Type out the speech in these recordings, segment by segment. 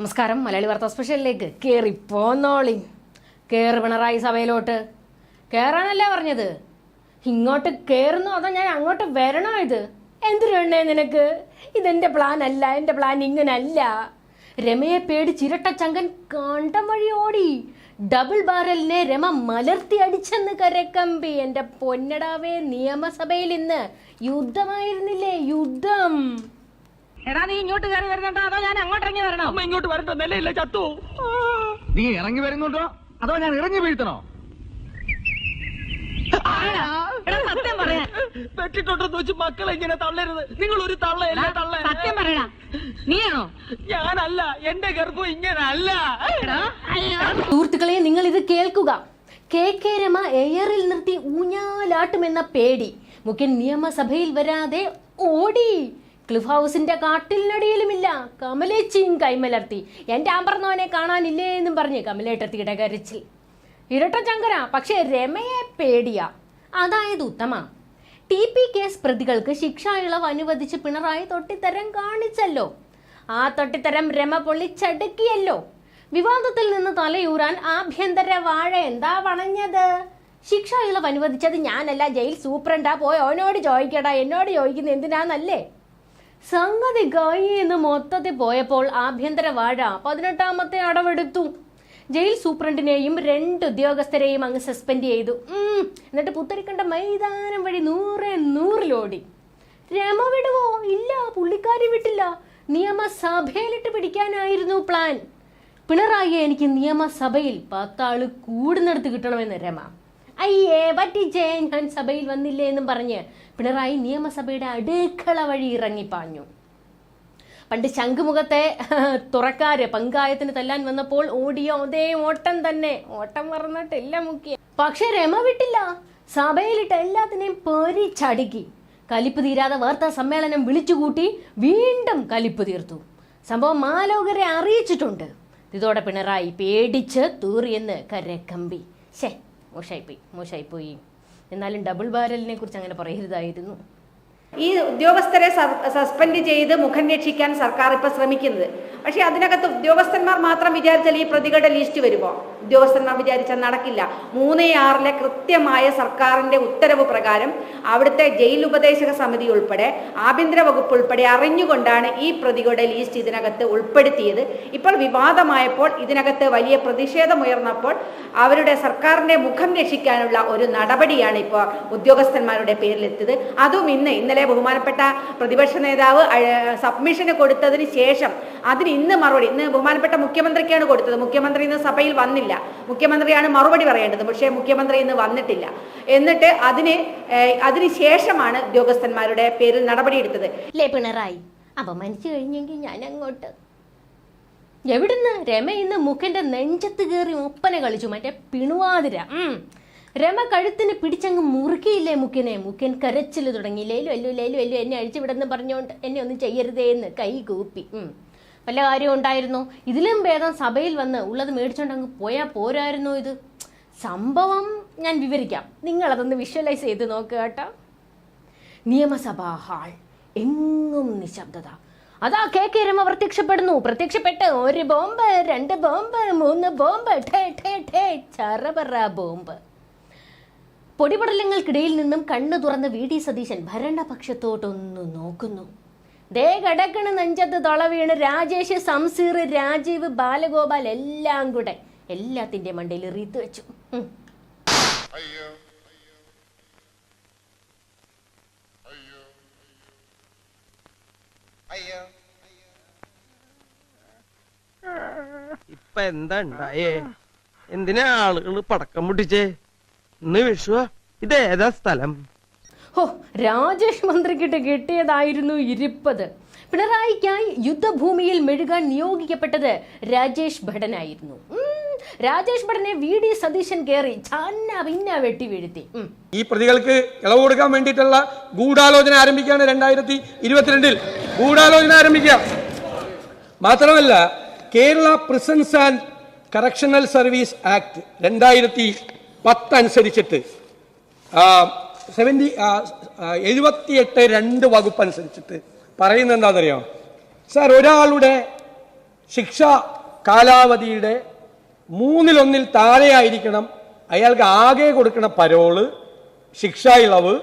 നമസ്കാരം മലയാളി വാർത്താ സ്പെഷ്യലിലേക്ക് കയറി പോന്നോളി കയറി പിണറായി സഭയിലോട്ട്. കയറാനല്ലേ പറഞ്ഞത്? ഇങ്ങോട്ട് കയറുന്നു അതോ ഞാൻ അങ്ങോട്ട് വരണോ ഇത്? എന്തിനുണ്ടേ നിനക്ക്? ഇതെന്റെ പ്ലാൻ അല്ല എന്റെ പ്ലാൻ ഇങ്ങനല്ല. രമയെ പേടി ചങ്കൻ കാണ്ടം വഴി ഓടി. ഡബിൾ ബാരലിനെ രമ മലർത്തി അടിച്ചെന്ന് കരക്കമ്പി. എന്റെ പൊന്നടാവേ നിയമസഭയിൽ ഇന്ന് യുദ്ധമായിരുന്നില്ലേ? യുദ്ധം. എടാ നീ ഇങ്ങോട്ട് കയറി വരുന്നുണ്ടോ? അതോ ഞാൻ അങ്ങോട്ട് ഇറങ്ങി വരണോ? അമ്മ ഇങ്ങോട്ട് വരണ്ട നിലയില്ല ചത്തു. നീ ഇറങ്ങി വരുന്നുണ്ടോ? അതോ ഞാൻ ഇറങ്ങി വീഴ്ത്തണോ? എടാ സത്യം പറയാ. വെട്ടിട്ടുണ്ടെന്ന് വെച്ച് മക്കളെ ഇങ്ങനെ തള്ളരുത്. നിങ്ങൾ ഒരു തള്ളയല്ല? തള്ള സത്യം പറയടാ. നീയാണോ? ഞാനല്ല എന്റെ ഗർഭം ഇങ്ങനെ അല്ല സുഹൃത്തുക്കളെ നിങ്ങൾ ഇത് കേൾക്കുക. കെ കെ രമ എയറിൽ നിർത്തി ഊഞ്ഞാലാട്ടുമെന്ന പേടി. മുഖ്യൻ നിയമസഭയിൽ വരാതെ ഓടി. ക്ലിഫ് ഹൗസിന്റെ കാട്ടിലിനടിയിലുമില്ല. കമലേച്ചിയും കൈമലർത്തി. എന്റെ ആമ്പർന്നവനെ കാണാനില്ലേ എന്നും പറഞ്ഞ് കമലേട്ടത്തിയുടെ കരച്ചിൽ ഇരട്ട ചങ്കര പക്ഷേ രമയെ പേടിയ. അതായത് ഉത്തമ. ടി പി കേസ് പ്രതികൾക്ക് ശിക്ഷാ ഇളവ് അനുവദിച്ച് പിണറായി തൊട്ടിത്തരം കാണിച്ചല്ലോ. ആ തൊട്ടിത്തരം രമ പൊള്ളിച്ചടുക്കിയല്ലോ. വിവാദത്തിൽ നിന്ന് തലയൂരാൻ ആഭ്യന്തര വാഴ എന്താ വണഞ്ഞത് ശിക്ഷ ഇളവ് അനുവദിച്ചത് ഞാനല്ല ജയിൽ സൂപ്രണ്ടാ പോയി അവനോട് ചോദിക്കടാ എന്നോട് ചോദിക്കുന്നത് എന്തിനാന്നല്ലേ? സംഗതി ഗായി എന്ന് മൊത്തത്തിൽ പോയപ്പോൾ ആഭ്യന്തര വാഴ പതിനെട്ടാമത്തെ അടവെടുത്തു. ജയിൽ സൂപ്രണ്ടിനെയും രണ്ട് ഉദ്യോഗസ്ഥരെയും അങ്ങ് സസ്പെൻഡ് ചെയ്തു. എന്നിട്ട് പുത്തരിക്കണ്ട മൈതാനം വഴി നൂറെ നൂറിലോടി. രമ വിടുവോ? ഇല്ല പുള്ളിക്കാരി വിട്ടില്ല. നിയമസഭയിലിട്ട് പിടിക്കാനായിരുന്നു പ്ലാൻ. പിണറായി എനിക്ക് നിയമസഭയിൽ പത്താൾ കൂടുന്നിടത്ത് കിട്ടണമെന്ന് രമ. അയ്യേ പറ്റിച്ചേ ഞാൻ സഭയിൽ വന്നില്ലേ എന്നും പറഞ്ഞ് പിണറായി നിയമസഭയുടെ അടുക്കള വഴി ഇറങ്ങിപ്പാഞ്ഞു പണ്ട് ശംഖുമുഖത്തെ തുറക്കാര് പങ്കായത്തിന് തല്ലാൻ വന്നപ്പോൾ ഓടിയോ അതേ ഓട്ടം തന്നെ. ഓട്ടം മറന്നിട്ടില്ല മുക്കിയ പക്ഷെ രമ വിട്ടില്ല. സഭയിലിട്ട് എല്ലാത്തിനെയും പേരിച്ചടുക്കി കലിപ്പ് തീരാതെ വാർത്താ സമ്മേളനം വിളിച്ചുകൂട്ടി വീണ്ടും കലിപ്പ് തീർത്തു. സംഭവം മാലോകരെ അറിയിച്ചിട്ടുണ്ട്. ഇതോടെ പിണറായി പേടിച്ച് തൂറിയെന്ന് കരക്കമ്പി. ശേ മോശായിപ്പോയി മോശമായിപ്പോയി എന്നാലും ഡബിൾ ബാരലിനെ കുറിച്ച് അങ്ങനെ പറയരുതായിരുന്നു. ഈ ഉദ്യോഗസ്ഥരെ സസ്പെൻഡ് ചെയ്ത് മുഖം രക്ഷിക്കാൻ സർക്കാർ ഇപ്പൊ ശ്രമിക്കുന്നത്. പക്ഷെ അതിനകത്ത് ഉദ്യോഗസ്ഥന്മാർ മാത്രം വിചാരിച്ചാൽ ഈ പ്രതികളുടെ ലിസ്റ്റ് വരുമോ? ഉദ്യോഗസ്ഥന്മാർ വിചാരിച്ചാൽ നടക്കില്ല. മൂന്ന് ആറിലെ കൃത്യമായ സർക്കാരിന്റെ ഉത്തരവ് പ്രകാരം അവിടുത്തെ ജയിൽ ഉപദേശക സമിതി ഉൾപ്പെടെ ആഭ്യന്തര വകുപ്പ് ഉൾപ്പെടെ അറിഞ്ഞുകൊണ്ടാണ് ഈ പ്രതികളുടെ ലിസ്റ്റ് ഇതിനകത്ത് ഉൾപ്പെടുത്തിയത്. ഇപ്പോൾ വിവാദമായപ്പോൾ ഇതിനകത്ത് വലിയ പ്രതിഷേധമുയർന്നപ്പോൾ അവരുടെ സർക്കാരിന്റെ മുഖം രക്ഷിക്കാനുള്ള ഒരു നടപടിയാണ് ഇപ്പോൾ ഉദ്യോഗസ്ഥന്മാരുടെ പേരിലെത്തിയത്. അതും ഇന്ന് ഇന്നലെ ബഹുമാനപ്പെട്ട പ്രതിപക്ഷ നേതാവ് സബ്മിഷന് കൊടുത്തതിന് ശേഷം അതിന് ഇന്ന് മറുപടി ഇന്ന് ബഹുമാനപ്പെട്ട മുഖ്യമന്ത്രിക്കാണ് കൊടുത്തത്. മുഖ്യമന്ത്രി ഇന്ന് സഭയിൽ വന്നില്ല. മുഖ്യമന്ത്രിയാണ് മറുപടി പറയേണ്ടത്. പക്ഷേ മുഖ്യമന്ത്രി ഇന്ന് വന്നിട്ടില്ല. എന്നിട്ട് അതിന് അതിനുശേഷമാണ് അതിന് ശേഷമാണ് ഉദ്യോഗസ്ഥന്മാരുടെ പേരിൽ നടപടിയെടുത്തത്. അല്ലേ പിണറായി. അപമാനിച്ചു കഴിഞ്ഞെങ്കിൽ ഞാൻ അങ്ങോട്ട് എവിടുന്ന്? രമ ഇന്ന് മുഖന്റെ നെഞ്ചത്ത് കയറി ഒപ്പന കളിച്ചു. മറ്റേ പിണുവാതിര. രമ കഴുത്തിന് പിടിച്ചങ്ങ് മുറുക്കിയില്ലേ മുഖ്യനെ? മുഖ്യൻ കരച്ചിൽ തുടങ്ങി. ലേലു അല്ലു ലേലു അല്ലു എന്നെ അഴിച്ചുവിടെന്ന് പറഞ്ഞുകൊണ്ട് എന്നെ ഒന്നും ചെയ്യരുതേ എന്ന് കൈ കൂപ്പി. വല്ല കാര്യം ഉണ്ടായിരുന്നോ? ഇതിലും ഭേദം സഭയിൽ വന്ന് ഉള്ളത് മേടിച്ചോണ്ടങ്ങ് പോയാൽ പോയാ പോരായിരുന്നോ ഇത്? സംഭവം ഞാൻ വിവരിക്കാം. നിങ്ങൾ അതൊന്ന് വിഷ്വലൈസ് ചെയ്ത് നോക്കുക കേട്ടോ. നിയമസഭാ ഹാൾ. എങ്ങും നിശബ്ദത. അതാ കെ കെ രമ പ്രത്യക്ഷപ്പെടുന്നു. പ്രത്യക്ഷപ്പെട്ട് ഒരു ബോംബ് രണ്ട് ബോംബ് മൂന്ന് ബോംബ് ഠേ ഠേ ഠേ ബോംബ്. പൊടിപടലങ്ങൾക്കിടയിൽ നിന്നും കണ്ണു തുറന്ന് വി. ഡി. സതീശൻ ഭരണപക്ഷത്തോട്ടൊന്നു നോക്കുന്നു. ദേ കിടക്കണ് നെഞ്ചത്ത് തൊള വീണ് രാജേഷ് സംസീർ രാജീവ് ബാലഗോപാൽ എല്ലാം കൂടെ എല്ലാത്തിന്റെ മണ്ടയിൽ റീത്ത് വെച്ചു. ഇപ്പൊ എന്താ ഉണ്ടായേ? എന്തിനാ ആളുകൾ പടക്കം പൊട്ടിച്ചേ? ഇന്ന് വിഷുവാ? ഇതേതാ സ്ഥലം? ഹോ രാജേഷ് മന്ത്രിക്കിട്ട് കിട്ടിയതായിരുന്നു ഇരിപ്പത്. പിണറായിക്കായി യുദ്ധഭൂമിയിൽ മെഴുകാൻ നിയോഗിക്കപ്പെട്ടത് രാജേഷ് ഭടനായിരുന്നു. രാജേഷ് ഭടനെ വി ഡി സതീശൻ കയറി ചന്ന പിന്ന വെട്ടി വീഴ്ത്തി. ഈ പ്രതികൾക്ക് ഇളവ് കൊടുക്കാൻ വേണ്ടിയിട്ടുള്ള ഗൂഢാലോചന ആരംഭിക്കുകയാണ് രണ്ടായിരത്തി ഇരുപത്തിരണ്ടിൽ ഗൂഢാലോചന ആരംഭിക്കുക. മാത്രമല്ല Kerala prisons and correctional service act രണ്ടായിരത്തി പത്ത് അനുസരിച്ചിട്ട് സെവന്റി എഴുപത്തിയെട്ട് രണ്ട് വകുപ്പ് അനുസരിച്ചിട്ട് പറയുന്നത് എന്താണെന്നറിയോ? സാർ ഒരാളുടെ ശിക്ഷ കാലാവധിയുടെ മൂന്നിലൊന്നിൽ താഴെയായിരിക്കണം അയാൾക്ക് ആകെ കൊടുക്കുന്ന പരോൾ ശിക്ഷ ഇളവ്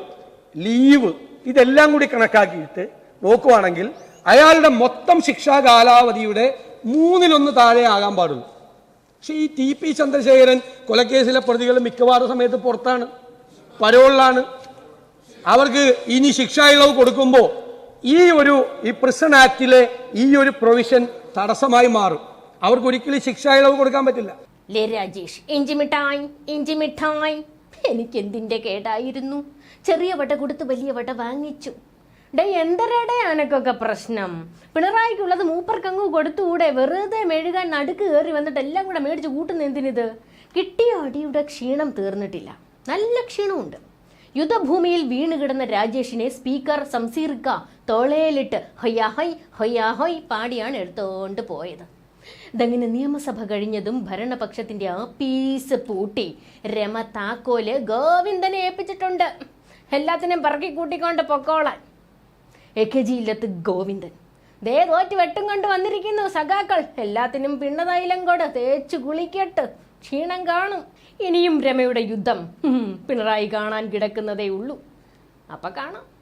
ലീവ് ഇതെല്ലാം കൂടി കണക്കാക്കിയിട്ട് നോക്കുവാണെങ്കിൽ അയാളുടെ മൊത്തം ശിക്ഷാ കാലാവധിയുടെ മൂന്നിലൊന്ന് താഴെ ആകാൻ പാടുള്ളൂ. പക്ഷേ ഈ ടി പി ചന്ദ്രശേഖരൻ കൊലക്കേസിലെ പ്രതികൾ മിക്കവാറും സമയത്ത് പുറത്താണ്. പരോളിലാണ്. അവർക്ക് ഇനി ശിക്ഷ ഇളവ് കൊടുക്കുമ്പോൾ ഈ ഒരു ഈ പ്രിസൺ ആക്ടിലെ ഈ ഒരു പ്രൊവിഷൻ തടസ്സമായി മാറും. അവർക്ക് ഒരിക്കലും ശിക്ഷ ഇളവ് കൊടുക്കാൻ പറ്റില്ല. ലേ രാജേഷ് ഇഞ്ചി മിഠായി ഇഞ്ചി മിഠായി. എനിക്ക് എന്തിന്റെ കേടായിരുന്നു? ചെറിയ വട കൊടുത്ത് വലിയ വട വാങ്ങിച്ചു. ഡേ എന്തരടെ അനക്കൊക്കെ പ്രശ്നം? പിണറായിക്കുള്ളത് മൂപ്പർക്കങ്ങ് കൊടുത്തുകൂടെ? വെറുതെ മെഴുകാൻ നടുക്ക് കയറി വന്നിട്ട് എല്ലാം കൂടെ മേടിച്ച് കൂട്ടുന്ന എന്തിനിത്? കിട്ടിയ അടിയുടെ ക്ഷീണം തീർന്നിട്ടില്ല. നല്ല ക്ഷീണമുണ്ട്. യുദ്ധഭൂമിയിൽ വീണ് കിടന്ന രാജേഷിനെ സ്പീക്കർ സംസീർക്ക തോളയിലിട്ട് ഹൊയ്യാ ഹൊയ് ഹൊയ്യാ ഹൊയ് പാടിയാണ് എടുത്തുകൊണ്ട് പോയത്. ഇതങ്ങനെ നിയമസഭ കഴിഞ്ഞതും ഭരണപക്ഷത്തിന്റെ ആപ്പീസ് പൂട്ടി. രമ താക്കോൽ ഗോവിന്ദനെ ഏൽപ്പിച്ചിട്ടുണ്ട്. എല്ലാത്തിനെയും പറക്കി കൂട്ടിക്കൊണ്ട് പൊക്കോളാൻ. എ കെ ജി ഇല്ലത്ത് ഗോവിന്ദൻ. ദേ തോറ്റ് വെട്ടും കൊണ്ട് വന്നിരിക്കുന്നു സഖാക്കൾ. എല്ലാത്തിനും പിണ്ണതൈലം കൊട് തേച്ചു കുളിക്കട്ട്. ക്ഷീണം കാണും. ഇനിയും രമയുടെ യുദ്ധം. പിണറായി കാണാൻ കിടക്കുന്നതേ ഉള്ളൂ. അപ്പൊ കാണാം.